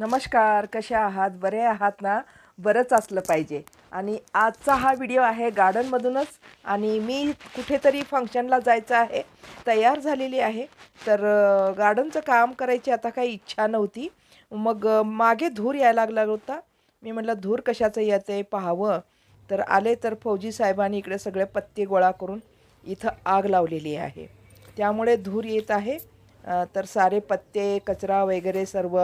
नमस्कार कसे आहात? बरे आहात ना? बरंच असलं पाहिजे. आणि आजचा हा व्हिडिओ आहे गार्डनमधूनच. आणि मी कुठेतरी फंक्शनला जायचं आहे तयार झालेली आहे. तर गार्डनचं काम करायची आता काही इच्छा नव्हती. मग मागे धूर यायला लागला होता. मी म्हटलं धूर कशाचं येते पाहावं. तर आले तर फौजी साहेबांनी इकडे सगळे पत्ते गोळा करून इथं आग लावलेली आहे. त्यामुळे धूर येत आहे. तर सारे पत्ते कचरा वगैरे सर्व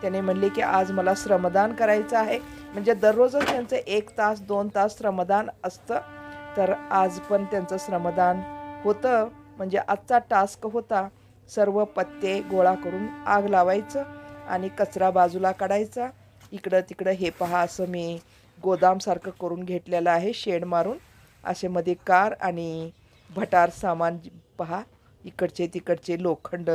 त्याने म्हणले की आज मला श्रमदान करायचं आहे. म्हणजे दररोजच त्यांचं एक तास दोन तास श्रमदान असतं. तर आज पण त्यांचं श्रमदान होतं. म्हणजे आजचा टास्क होता. सर्व पत्ते गोळा करून आग लावायचं आणि कचरा बाजूला काढायचा. इकडं तिकडं हे पहा असं मी गोदामसारखं करून घेतलेलं आहे शेड मारून. असे मध्ये कार आणि भटार सामान पहा. इकडचे तिकडचे लोखंड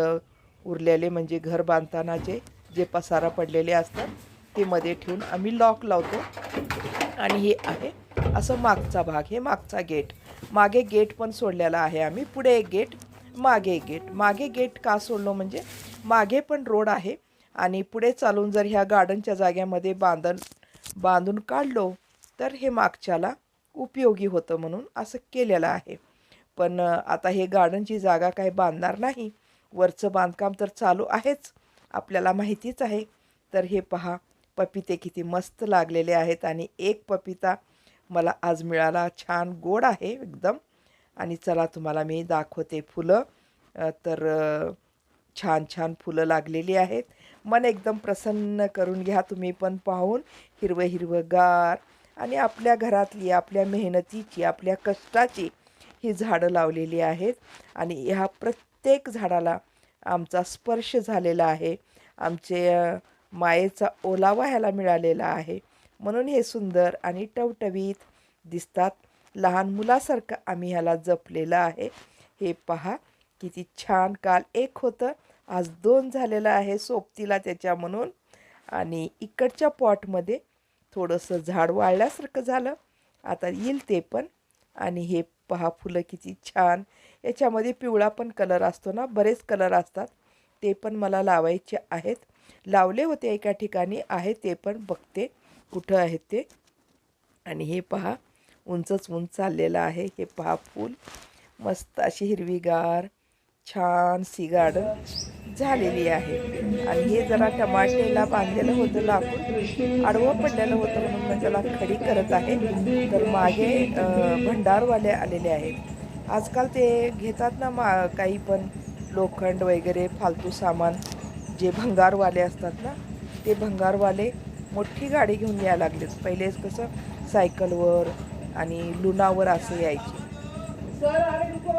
उरलेले म्हणजे घर बांधतानाचे. जे पसारा पडलेले असतात ते मध्ये ठेवून आम्ही लॉक लावतो. आणि हे आहे असं मागचा भाग हे मागचा गेट मागे गेट पण सोडलेला आहे आम्ही. पुढे एक गेट मागे एक गेट मागे गेट का सोडलो म्हणजे मागे पण रोड आहे. आणि पुढे चालून जर ह्या गार्डनच्या जाग्यामध्ये बांधण बांधून काढलो तर हे मागच्याला उपयोगी होतं म्हणून असं केलेलं आहे. पण आता हे गार्डनची जागा काही बांधणार नाही. वरचं बांधकाम तर चालू आहेच. आपल्याला माहितीच आहे. तर हे पहा पपिते किती मस्त लागलेले आहेत आणि एक पपिता मला आज मिळाला. छान गोड आहे एकदम. आणि चला तुम्हाला मी दाखवते फुलं. तर छान छान फुलं लागलेली आहेत. मन एकदम प्रसन्न करून घ्या तुम्ही पण पाहून. हिरवं हिरवंगार आणि आपल्या घरातली आपल्या मेहनतीची आपल्या कष्टाची ही झाडं लावलेली आहेत. आणि ह्या प्रत्येक झाडाला आमचा स्पर्श झालेला आहे. आमचे मायेचा ओलावा ह्याला मिळालेला आहे. म्हणून हे सुंदर आणि टवटवीत दिसतात. लहान मुलासारखं आम्ही ह्याला जपलेलं आहे. हे पहा किती छान काल एक होतं. आज दोन झालेलं आहे सोबतीला त्याच्या म्हणून. आणि इकडच्या पॉटमध्ये थोडंसं झाड वाळल्यासारखं झालं. आता येईल ते पण. आणि हे पहा फुलं किती छान. याच्यामध्ये पिवळा पण कलर असतो ना बरेच कलर असतात. ते पण मला लावायचे आहेत. लावले होते एका ठिकाणी आहे ते पण बघते कुठं आहेत ते. आणि हे पहा उंचच उंच चाललेलं आहे. हे पहा फूल. मस्त अशी हिरवीगार छान सी गार्डन झालेली आहे. आणि हे जरा टमाटेला बांधलेलं होतं लाकूड आडवं पडलेलं होतं म्हणून मी त्याला खडी करत आहे. तर मागे भंडारवाले आलेले आहेत. आजकाल ते घेतात ना मा काही पण लोखंड वगैरे फालतू सामान जे भंगारवाले असतात ना ते भंगारवाले मोठी गाडी घेऊन यायला लागलेत. पहिले कसं सायकलवर आणि लुनावर असं यायचे. सर अरे रुको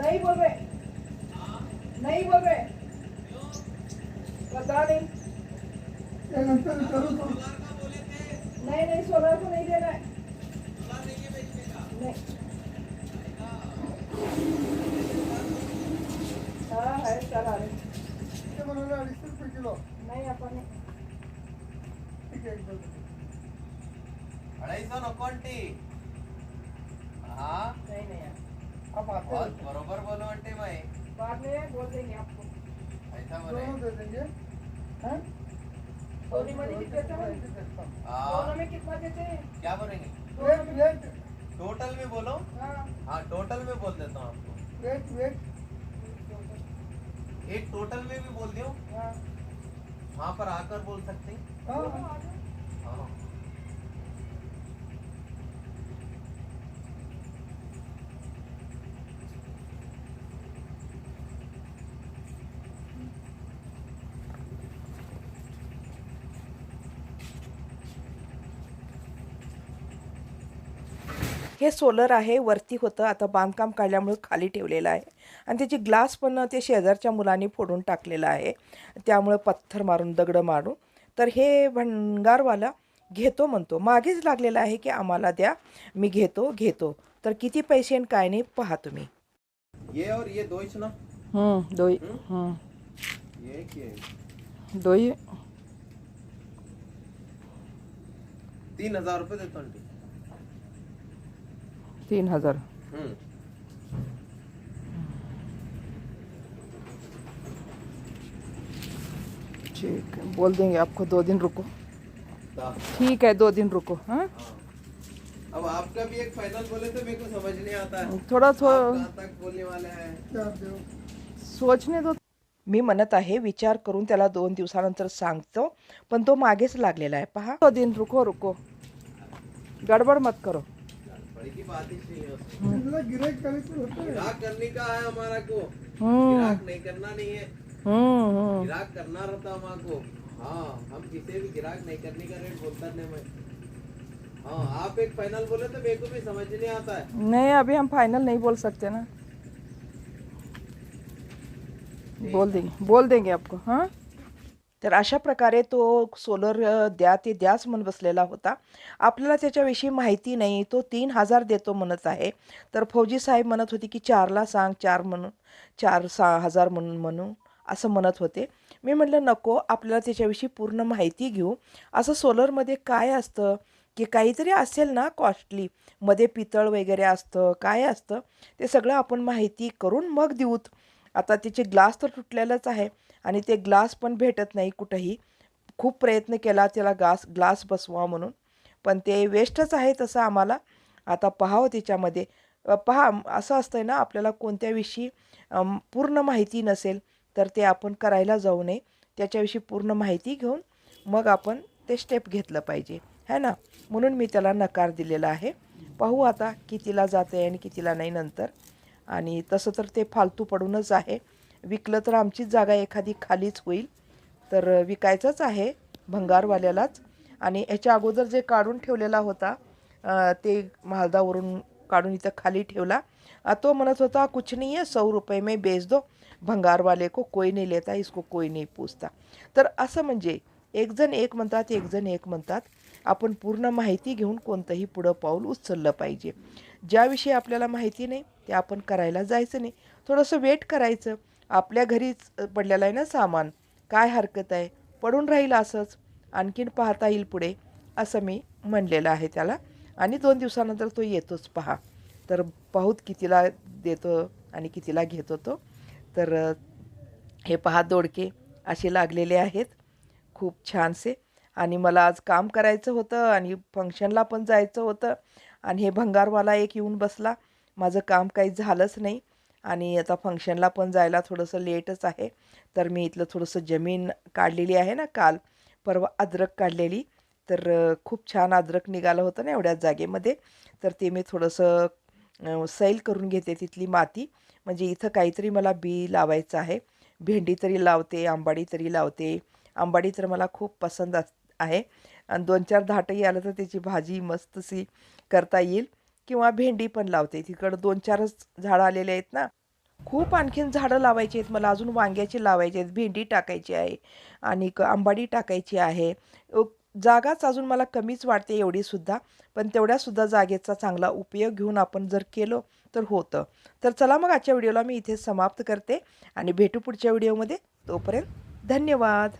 नाही बोल रहे नहीं बोल रहे पता नहीं. नहीं नहीं सोलर को नहीं देना है नहीं. हाँ है किलो नहीं अपन ठीक. अढ़ाई सौ नकोंटी हाँ? नहीं नहीं यार आप आते हैं। बरोबर बोलो मैं बाद में बोल देंगे आपको। ऐसा बोले। दे देंगे। हाँ? सोनी मनी कितने देते हैं? देता दोनों हाँ। में कितना देते हैं? क्या बोलेंगे? टोटल में बोलो। हाँ। हाँ टोटल में बोल देता हूँ आपको। Weight weight. एक टोटल में भी बोल दूँ हाँ। वहाँ पर आकर बोल सकते हैं। हाँ। हाँ सोलर आहे वरती होतं. आता बांधकाम काढल्यामुळे खाली ठेवलेलं आहे. आणि त्याची ग्लास पण ते शेजारच्या मुलांनी फोडून टाकलेलं आहे. त्यामुळे पत्थर मारून दगडं मारून. तर हे भंगारवाला घेतो म्हणतो. मागेच लागलेला आहे की आम्हाला द्या. मी घेतो घेतो. तर किती पैसे आणि काय नाही पहा तुम्ही. ये और ये दो ना दोई. ये दोई. तीन हजार रुपये देतो आंटी. तीन हजार. ठीक है बोल देंगे आपको दो दिन रुको। ठीक है दो दिन रुको हाँ। अब आपका भी एक फाइनल बोले तो मेरे को समझ नहीं आता है। थोड़ा थोड़ा बोलने वाले हैं? सोचणे दो। मी म्हणत आहे विचार करून त्याला दोन दिवसानंतर सांगतो पण तो मागेच लागलेला आहे. पहा. दो दिन रुको रुको. गडबड मत करो. बड़ी की नहीं है तो होता है। गिराक करने का है हमारा को। हम्म गिराक नहीं करना नहीं है। हम्म हम्म गिराक करना रहता हमारे को। हाँ हम किसी भी गिराक नहीं करने का रेट बोलता नहीं मैं हाँ आप एक फाइनल बोले तो मेरे को भी समझ नहीं आता है। नहीं अभी हम फाइनल नहीं बोल सकते ना। बोल देंगे बोल देंगे आपको हाँ? तर अशा प्रकारे तो सोलर द्या ते द्याच म्हणून बसलेला होता. आपल्याला त्याच्याविषयी माहिती नाही तो तीन हजार देतो म्हणत आहे. तर फौजी साहेब म्हणत होते की चारला सांग चार म्हणून चार सहा हजार म्हणून म्हणून असं म्हणत होते. मी म्हटलं नको आपल्याला त्याच्याविषयी पूर्ण माहिती घेऊ. असं सोलरमध्ये काय असतं? की काहीतरी असेल ना कॉस्टली मध्ये पितळ वगैरे असतं काय असतं? ते सगळं आपण माहिती करून मग देऊत. आता त्याचे ग्लास तर तुटलेलंच आहे. आणि ते ग्लास पण भेटत नाही कुठंही. खूप प्रयत्न केला त्याला ग्लास ग्लास बसवा म्हणून. पण ते वेस्टच आहे तसं आम्हाला आता पहावं त्याच्यामध्ये पहा असं असतं ना आपल्याला कोणत्याविषयी पूर्ण माहिती नसेल तर ते आपण करायला जाऊ नये. त्याच्याविषयी पूर्ण माहिती घेऊन मग आपण ते स्टेप घेतलं पाहिजे. है ना? म्हणून मी त्याला नकार दिलेला आहे. पाहू आता कितीला जाते आहे आणि कितीला नाही नंतर. आणि तसं तर ते फालतू पडूनच आहे. विकलं तर आमचीच जागा एखादी खालीच होईल. तर विकायचंच आहे भंगारवाल्यालाच. आणि याच्या अगोदर जे काढून ठेवलेला होता ते मालदावरून काढून इथं खाली ठेवला. तो म्हणत होता कुछ नहीं है सौ रुपये में बेच दो. भंगार वाले को कोई नहीं लेता इसको कोई नहीं पूछता. तर असं म्हणजे एकजण एक म्हणतात एकजण एक म्हणतात. आपण पूर्ण माहिती घेऊन कोणतंही पुढं पाऊल उचललं पाहिजे. ज्याविषयी आपल्याला माहिती नाही ते आपण करायला जायचं नाही. थोडंसं वेट करायचं. आपल्या घरीच पडलेलं आहे ना सामान. काय हरकत आहे? पडून राहील असंच. आणखीन पाहता येईल पुढे असं मी म्हणलेलं आहे त्याला. आणि दोन दिवसानंतर तो येतोच पहा. तर पाहूत कितीला देतो आणि कितीला घेतो तो. तर हे पहा दोडके असे लागलेले आहेत. खूप छानसे. आणि मला आज काम करायचं होतं आणि फंक्शनला पण जायचं होतं. आणि हे भंगारवाला एक येऊन बसला. माझं काम काही झालंच नाही. आणि आता फंक्शनला पण जायला थोडंसं लेटच आहे. तर मी इथलं थोडंसं जमीन काढलेली आहे ना काल. परवा अद्रक काढलेली. तर खूप छान अद्रक निघालं होतं ना एवढ्या जागेमध्ये. तर ते मी थोडंसं सैल करून घेते तिथली माती. म्हणजे इथं काहीतरी मला बी लावायचं आहे. भेंडी तरी लावते आंबाडी तरी लावते. आंबाडी तर मला खूप पसंत अस आहे. आणि दोन चार धाटही आलं तर त्याची भाजी मस्तशी करता येईल. किंवा भेंडी पण लावते. तिकडं दोन चारच झाडं आलेले आहेत ना. खूप आणखीन झाडं लावायची आहेत. मला अजून वांग्याची लावायची आहेत. भेंडी टाकायची आहे. आणि आंबाडी टाकायची आहे. जागाच अजून मला कमीच वाटते एवढीसुद्धा पण तेवढ्यासुद्धा जागेचा चांगला उपयोग घेऊन आपण जर केलो तर होतं. तर चला मग आजच्या व्हिडिओला मी इथे समाप्त करते. आणि भेटू पुढच्या व्हिडिओमध्ये. तोपर्यंत धन्यवाद.